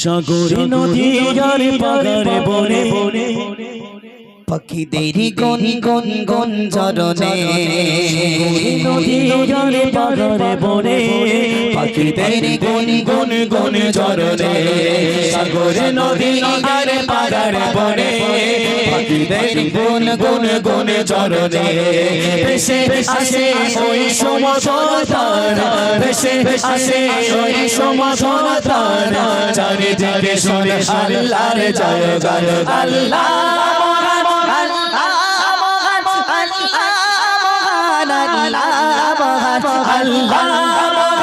সাগরে নদী আর পাগারে বনে। বনে। পাখিদের গন গন গন জরনে নদী আর পাগারে বনে পাখিদের গন গন গন জরনে সাগরে নদী আর পাগারে বনে পাখিদের গন গন গন জরনে ভেসে আসে ওই সমতল ভেসে আসে ওই সমতল চারিদিকে শুনে আল্লাহর জয় গান আল্লাহ আল্লাহ আল্লাহ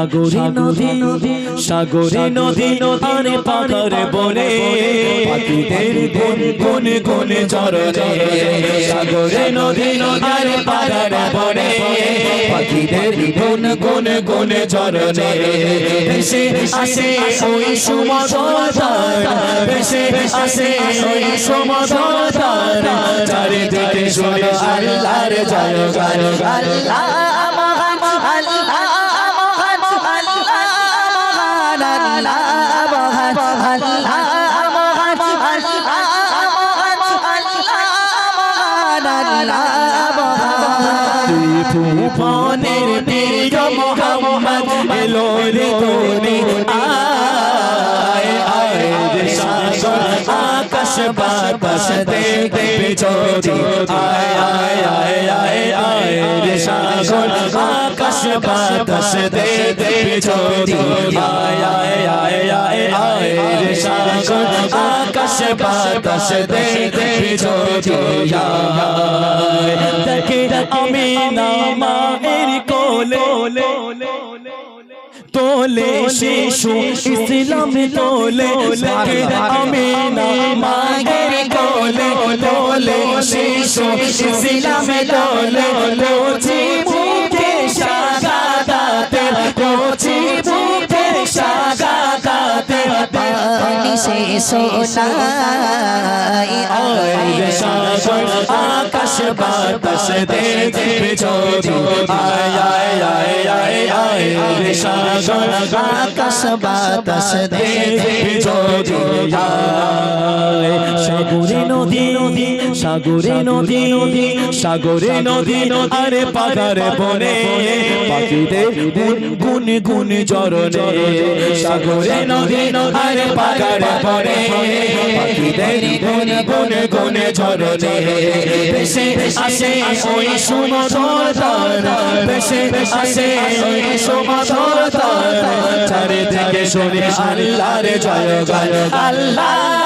সাগরে নদী নদী সাগরে নদী নদী পাখারে বলে পাখিদের গুন গুন গুন চরণে সাগরে নদী নদীর পাখারে বলে পাখিদের গুন গুন গুন চরণে ভেসে আসে ওই সমতল ভেসে আসে ওই সমতল চারিদিকে শুনে আল্লাহর জয় গান আল্লাহ। তুফানের প্রিয় মোহাম্মদ এলো রে তোরে আয় আয় রে সাগর, আকাশ বাতাস দেখতে চোরি আয় আয় আয় আয় আয় রে সাগর, আকাশ বাতাস দেখতে চোরি আয় আয় আয় আয় আয় রে সাগর, আকাশ বাতাস দেখতে চোরি আয় আমি নামায়ের কোলে তোলে শিশু ইসলাম তোলে আমি নামায়ের কোলে তোলে শিশু ইসলাম তোলে লোচি মুখে সাগাদাতে লোচি মুখে সে সোনাই আয় সাগর আকাশ বাতাস দেখবে চোরি আয় আয় আয় আয় আয় রে সাগর আকাশ বাতাস দেখবে সাগরে নদী নদী সাগরে নদী নদী সাগরে নদী আরে পাগারে বনে পাখিদের গুন গুন জরনে সাগরে নদী আরে পাগারে বনে পাখিদের গুনে গুনে গুনে ঝরনে। বেশে আসে ওই সুমধুর তারা। বেশে আসে ওই সুমধুর তারা। চারিদিকে শুনে আল্লাহর জয় গান আল্লাহ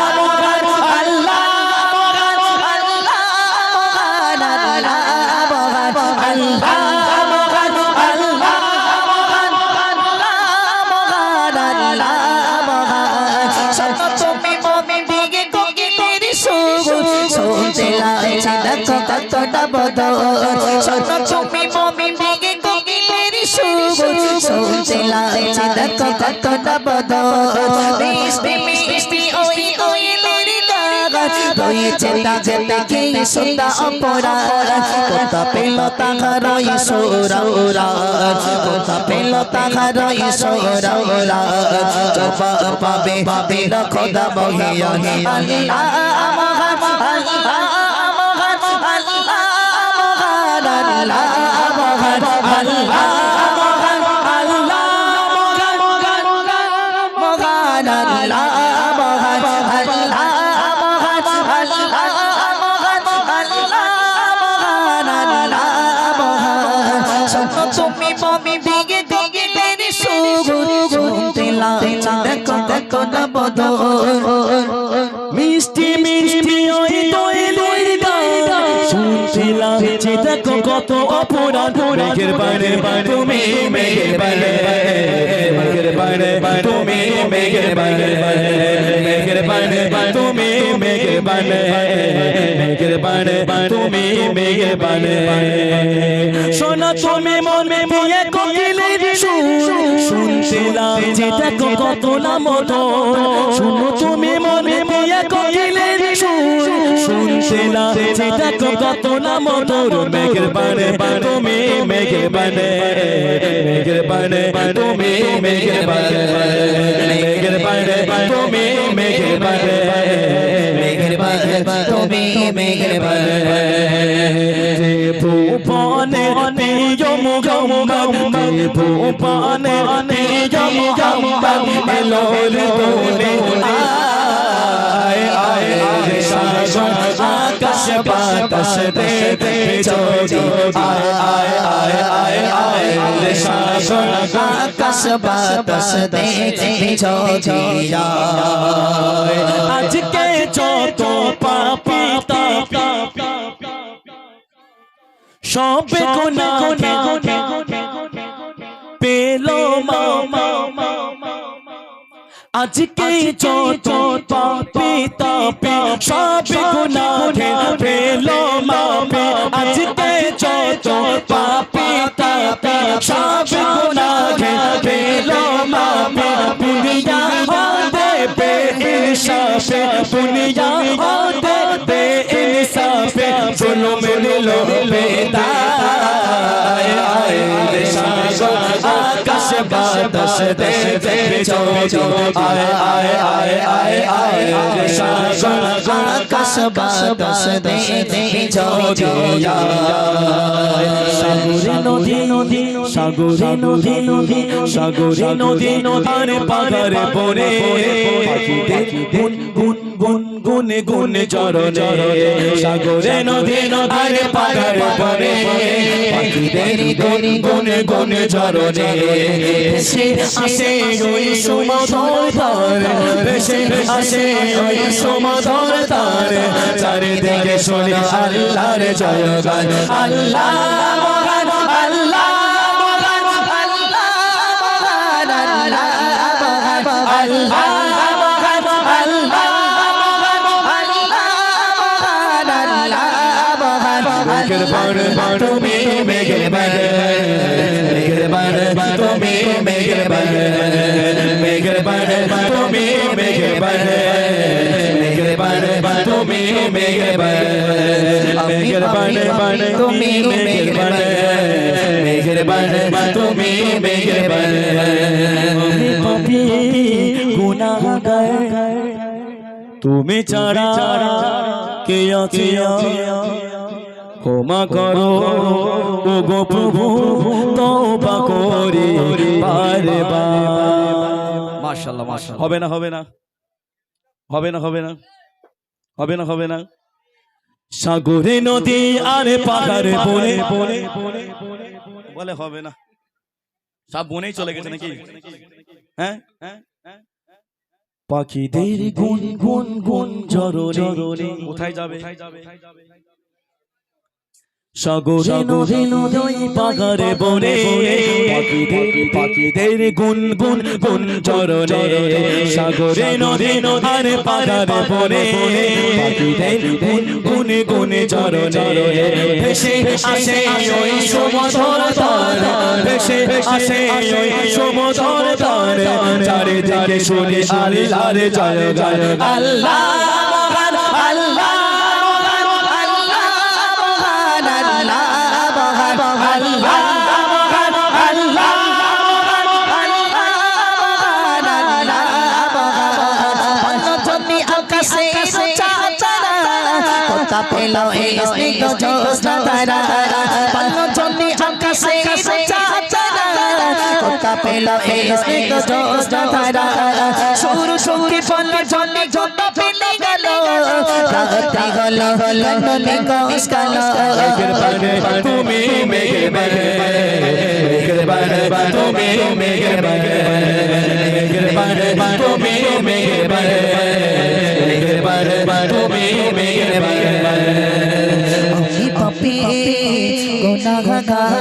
শোনো তুমি মমি দিকে কোকিলের সুর। শুনতে লাগছে দেখো কতটা বদল। মিষ্টি মিষ্টি ওই কোয়েলের গান রয়েছে তাজে তাকে সুন্দর অপরাধ। কোথা পেল তাহার ইসোরা কোথা পেল তাহার ইসোরা জবা পাবে পাবে খোদা বহিয়া আল্লাহ। লাগছে দেখো দেখো না বদল মিষ্টি মিষ্টি ওই দোয়েলের গান। শুনছিলাম যে দেখো কত অপরাধ। মেঘের বানে তুমি মেঘের বানে মেঘের বানে তুমি মেঘের বানে মেঘের বানে তুমি মেঘের বানে মেঘের বানে তুমি মেঘের বানে শোনা তুমি মনে কোকিলের সুর শুনতে লাগছে দেখো কত না মতো। শুনো তুমি মনে কোকিলের সুর শুনতে লাগছে দেখো কত না মতো। মেঘের বানে তুমি মেঘের বানে মেঘের বানে তুমি মেঘের বানে মেঘের বানে তুমি মেঘের বানে মেঘের বানে তুমি মেঘের বানে ভুবনে নিয়ম গম এলো রে তোলে আয় আয় রে শাসন আকাশ বাতাস দে দে চোজি আয় আয় আয় আয় আয় রে শাসন আকাশ বাতাস দেখে ঝরিয়া আজকে যত পাপি তাপি সবে কোনা পেল মা আজকে যত পাপি তাপি সব কোনা পেল bye. বাতাস দে দে চোজি আয় আয় আয় আয় আয় শাসন আকাশ বাতাস দেখে ঝরিয়া সাগরে নদী নদী সাগরে নদী নদী সাগরে নদী নদীর পাগারে পরে গুন গুন গুন গুন গুন চরণে। সাগরে নদী নদীর পাগারে পরে পাখিদের গুন গুন গুন চরণে। ভেসে আসে ওই সুমধুর তার ভেসে আসে ওই সুমধুর তার চারিদিকে শুনি আল্লাহর আল্লাহ মহান আল্লাহ মহান আল্লাহ মহান আল্লাহ মহান আল্লাহ মহান আল্লাহ মহান আল্লাহ मेहरबान तुम्हें मेहरबान मेहरबान तुम्हें मेहरबान मेहरबान तुम्हें मेहरबान मेहरबान तुम्हें मेहरबान मेहरबान तुम्हें मेहरबान गुनाहगार तुम्हें चारा के या के या ক্ষমা করো ও গো প্রভু তওবা করি বারে মাশাআল্লাহ মাশাআল্লাহ। হবে না হবে না। হবে না হবে না। হবে না হবে না। সাগরে নদী আর পাহাড় বনে। বনে। বলে হবে না। সব বনেই চলে গেছে নাকি? হ্যাঁ? হ্যাঁ পাখিদের গুন গুন গুন জররে কোথায় যাবে? সাগরে নদী বনে। পাখিদের পাখিদের গুন গুন গুন চরণে। সাগরে নদী নদীর পাহাড়ে বনে। পাখিদের গুন গুন গুন চরণে। ভেসে আসে ওই সমধর তার। ভেসে আসে ওই সমধর তার। চারিদিকে শুনি আল্লাহর জয় গান আল্লাহ এলো স্নিগ্ধ জ্যোৎস্না তারা। পাল্লো জমি আকাশে কোথা পেল স্নিগ্ধ জ্যোৎস্না তারা। সুর সঙ্গী পাল্লো জমি যত পেলে গেল। রাত্রি গল লন্ডনে কোষ কাল। তুমি মেঘে মেঘে তুমি মেঘে মেঘে তুমি মেঘে মেঘে 看看他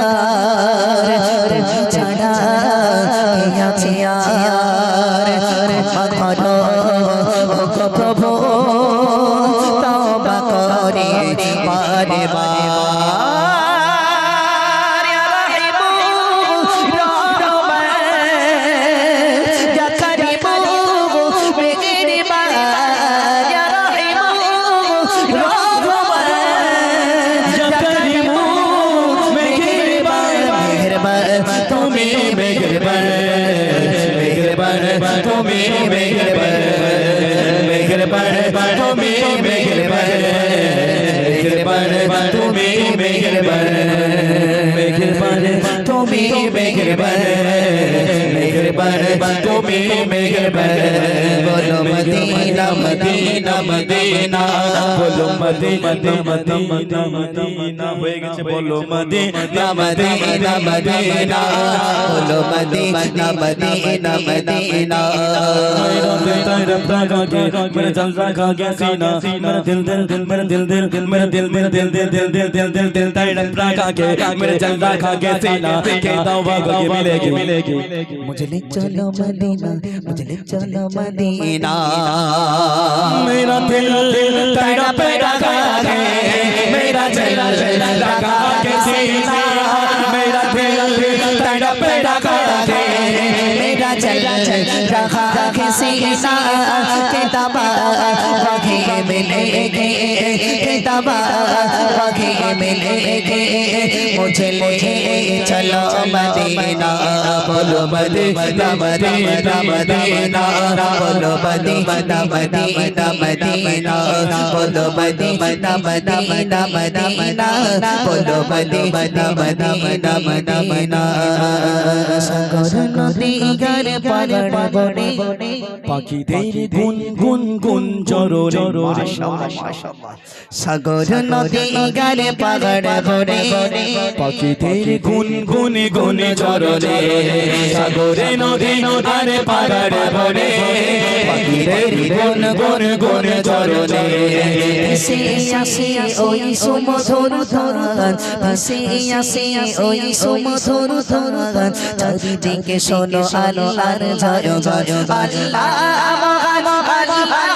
মেঘের বারে তুমি মেঘের বারে মেহেরবান তুমি মেহেরবান বলো মদিনা মদিনা মদিনা বলো মদিনা মদিনা মদিনা হয়ে গেছে বলো মদিনা মদিনা মদিনা বলো মদিনা মদিনা মদিনা मेरा दिल तेरा प्रागा के मेरा जल रागा के सीना मेरा दिल दिल दिल मेरा दिल दिल दिल मेरा दिल दिल दिल दिल दिल दिल दिल दिल दिल तेरा प्रागा के मेरा जल रागा के सीना के तौबा को के मिलेगी मिलेगी मुझे মুজলে চলো মদিনা মুজলে চলো মদিনা। মেরা দিল তেরা পেরা গে মেরা জেলা জেলা লাগা কে সিনা মেরা দিল তেরা পেরা গে चल रहा किसी ना के तबा वखे मिले के तबा वखे मिले के मुझे ले चलो मदीना बोलो मदीना मदीना मदीना बोलो मदीना मदीना मदीना बोलो मदीना मदीना मदीना बोलो मदीना मदीना मदीना संगरन दी गल পাগড় পাখিদের গুন গুন গুন চররে সাগর নদী গার পাগড় পাখিদের গুন গুন গুন চররে সাগরে নদী আরে পাহাড় ভরে পাখিদের গুন গুন গুন আসে ওই সুমধুর ধান ভেসে আসে ওই সুমধুর ধান চারিদিকে শোনো, আলো 来左右左右左右拍拍拍拍拍拍